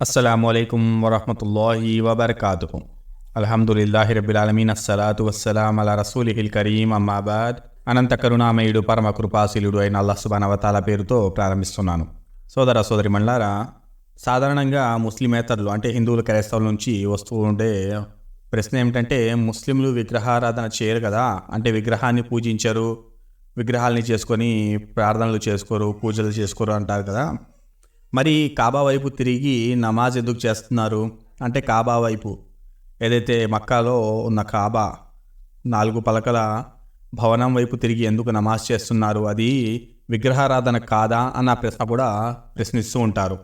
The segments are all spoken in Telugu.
అస్సలం అయికం వరహమతుల్లాహి వబర్కాతు అల్హమ్దుల్లాహి రబ్బిలాలమీన్ అస్సలాతు వస్సలాం అలా రసూలిహిల్ కరీం అమ్మాబాద్ అనంత కరుణామయుడు పరమ కృపాశీలుడు అయిన అల్లాహ్ సుబానవతాల పేరుతో ప్రారంభిస్తున్నాను సోదర సోదరి మండలారా సాధారణంగా ముస్లిమేతరులు అంటే హిందువుల క్రైస్తవుల నుంచి వస్తూ ఉండే ప్రశ్న ఏమిటంటే ముస్లింలు విగ్రహారాధన చేయరు కదా? అంటే విగ్రహాన్ని పూజించరు విగ్రహాలని చేసుకొని ప్రార్థనలు చేసుకోరు పూజలు చేసుకోరు అంటారు కదా? మరి కాబా వైపు తిరిగి నమాజ్ ఎందుకు చేస్తున్నారు? అంటే కాబా వైపు. ఏదైతే మక్కాలో ఉన్న కాబా నాలుగు పలకల భవనం వైపు తిరిగి ఎందుకు నమాజ్ చేస్తున్నారు? అది విగ్రహారాధన కాదా అన్న ప్రశ్న కూడా ప్రశ్నిస్తూ ఉంటారు.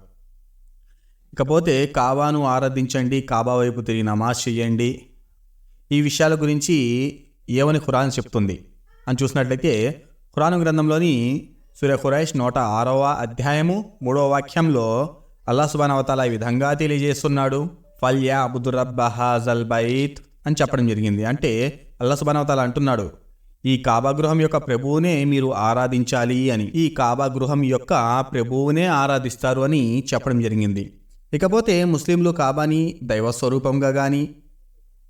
ఇకపోతే కాబాను ఆరాధించండి కాబా వైపు తిరిగి నమాజ్ చేయండి. ఈ విషయాల గురించి ఏమని ఖురాన్ చెప్తుంది? అని చూసినట్లయితే ఖురాన్ గ్రంథంలోని సూర్య నూట ఆరవ అధ్యాయము మూడవ వాక్యంలో అల్లా సుబానవతాల ఈ విధంగా తెలియజేస్తున్నాడు. ఫల్యా అబుదురబ్బ హాజల్ బైత్ అని చెప్పడం జరిగింది. అంటే అల్లా సుబానవతాల అంటున్నాడు ఈ కాబా గృహం యొక్క ప్రభువునే మీరు ఆరాధించాలి అని ఈ కాబా గృహం యొక్క ప్రభువునే ఆరాధిస్తారు అని చెప్పడం జరిగింది. ఇకపోతే ముస్లింలు కాబాని దైవ స్వరూపంగా కానీ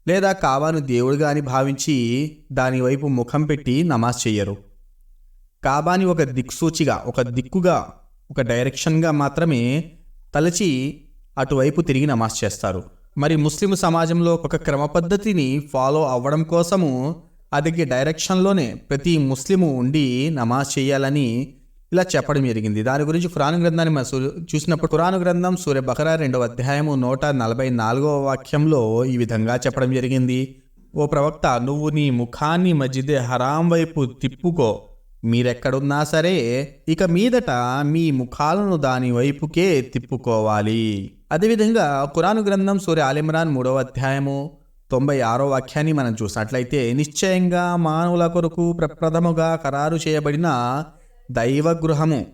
లేదా కాబాను దేవుడిగా అని భావించి దానివైపు ముఖం పెట్టి నమాజ్ చెయ్యరు. కాబాని ఒక దిక్సూచిగా ఒక దిక్కుగా ఒక డైరెక్షన్గా మాత్రమే తలచి అటువైపు తిరిగి నమాజ్ చేస్తారు. మరి ముస్లిం సమాజంలో ఒక క్రమ పద్ధతిని ఫాలో అవ్వడం కోసము అది డైరెక్షన్లోనే ప్రతి ముస్లిము ఉండి నమాజ్ చేయాలని ఇలా చెప్పడం జరిగింది. దాని గురించి ఖురాను గ్రంథాన్ని మనం చూసినప్పుడు ఖురాను గ్రంథం సూర్య బహరా రెండవ అధ్యాయము నూట నలభై నాలుగవ వాక్యంలో ఈ విధంగా చెప్పడం జరిగింది. ఓ ప్రవక్త నువ్వు నీ ముఖాన్ని మజిదే హరాం వైపు తిప్పుకో. మీరెక్కడున్నా సరే ఇక మీదట మీ ముఖాలను దాని వైపుకే తిప్పుకోవాలి. అదేవిధంగా కురాను గ్రంథం సూర్య ఆలిమ్రాన్ మూడవ అధ్యాయము తొంభై ఆరో వాక్యాన్ని మనం చూసినట్లయితే నిశ్చయంగా మానవుల కొరకు ప్రప్రథముగా ఖరారు చేయబడిన దైవగృహము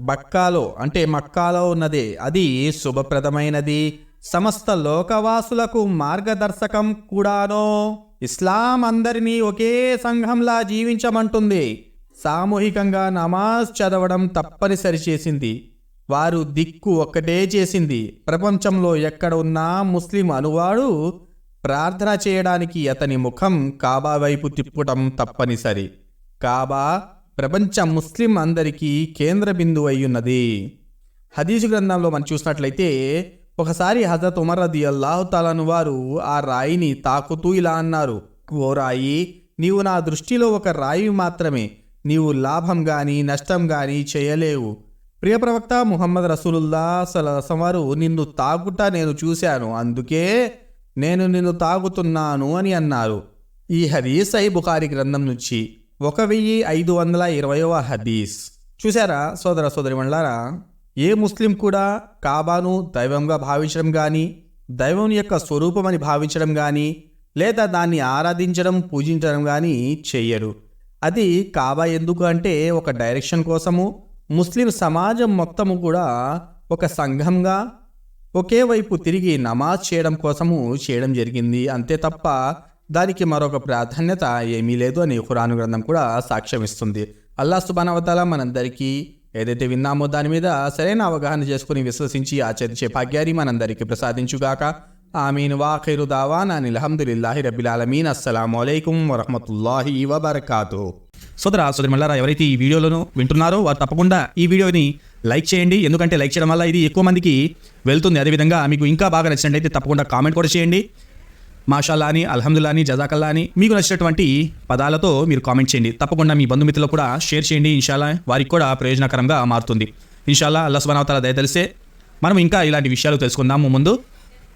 బక్కాలో అంటే మక్కాలో ఉన్నది. అది శుభప్రదమైనది. సమస్త లోకవాసులకు మార్గదర్శకం కూడానో. ఇస్లాం అందరినీ ఒకే సంఘంలా జీవించమంటుంది. సామూహికంగా నమాజ్ చదవడం తప్పనిసరి చేసింది. వారు దిక్కు ఒక్కటే చేసింది. ప్రపంచంలో ఎక్కడ ఉన్నా ముస్లిం అనువాడు ప్రార్థన చేయడానికి అతని ముఖం కాబా వైపు తిప్పటం తప్పనిసరి. కాబా ప్రపంచ ముస్లిం అందరికీ కేంద్ర బిందువు అయ్యున్నది. హదీసు గ్రంథంలో మనం చూసినట్లయితే ఒకసారి హజరత్ ఉమర్ రది అల్లాహుతాలను వారు ఆ రాయిని తాకుతూ ఇలా అన్నారు ఓ రాయి నీవు నా దృష్టిలో ఒక రాయి మాత్రమే. నీవు లాభం కానీ నష్టం కానీ చేయలేవు. ప్రియ ప్రవక్త ముహమ్మద్ రసూలుల్లా సలసం వారు నిన్ను తాగుట నేను చూశాను అందుకే నేను నిన్ను తాగుతున్నాను అని అన్నారు. ఈ హదీస్ ఐ బుఖారి గ్రంథం నుంచి ఒక వెయ్యి ఐదు వందల ఇరవయవ హదీస్. చూసారా సోదర సోదరి ఏ ముస్లిం కూడా కాబాను దైవంగా భావించడం కానీ దైవం యొక్క స్వరూపం అని భావించడం కానీ లేదా దాన్ని ఆరాధించడం పూజించడం కానీ చెయ్యరు అది కాబా ఎందుకు అంటే ఒక డైరెక్షన్ కోసము. ముస్లిం సమాజం మొత్తము కూడా ఒక సంఘంగా ఒకే వైపు తిరిగి నమాజ్ చేయడం కోసము చేయడం జరిగింది. అంతే తప్ప దానికి మరొక ప్రాధాన్యత ఏమీ లేదు అని ఖురాను గ్రంథం కూడా సాక్ష్యం ఇస్తుంది. అల్లా సుబానవతాల మనందరికీ ఏదైతే విన్నామో దాని మీద సరైన అవగాహన చేసుకుని విశ్వసించి ఆచరించే భాగ్యాన్ని మనందరికీ ప్రసాదించుగాక. ఆమీన్. వాఖిరు దావానా అని అల్హమ్దులిల్లాహి అస్సలం అయికం అస్సలాము వరహమతుల్లాహి వబర్కాతు. సోదర సోదరి మల్లారా ఎవరైతే ఈ వీడియోలను వింటున్నారో వారు తప్పకుండా ఈ వీడియోని లైక్ చేయండి. ఎందుకంటే లైక్ చేయడం వల్ల ఇది ఎక్కువ మందికి వెళ్తుంది. అదేవిధంగా మీకు ఇంకా బాగా నచ్చినట్టయితే తప్పకుండా కామెంట్ కూడా చేయండి. మాషాల్లా అని అల్హమ్దుల్లా అని జజాకల్లా అని మీకు నచ్చినటువంటి పదాలతో మీరు కామెంట్ చేయండి. తప్పకుండా మీ బంధుమిత్రులు కూడా షేర్ చేయండి. ఇన్షాల్లా వారికి కూడా ప్రయోజనకరంగా మారుతుంది. ఇన్షాల్లా అల్లా సుబానవతాల దయ తెలిసే మనం ఇంకా ఇలాంటి విషయాలు తెలుసుకుందాము ముందు.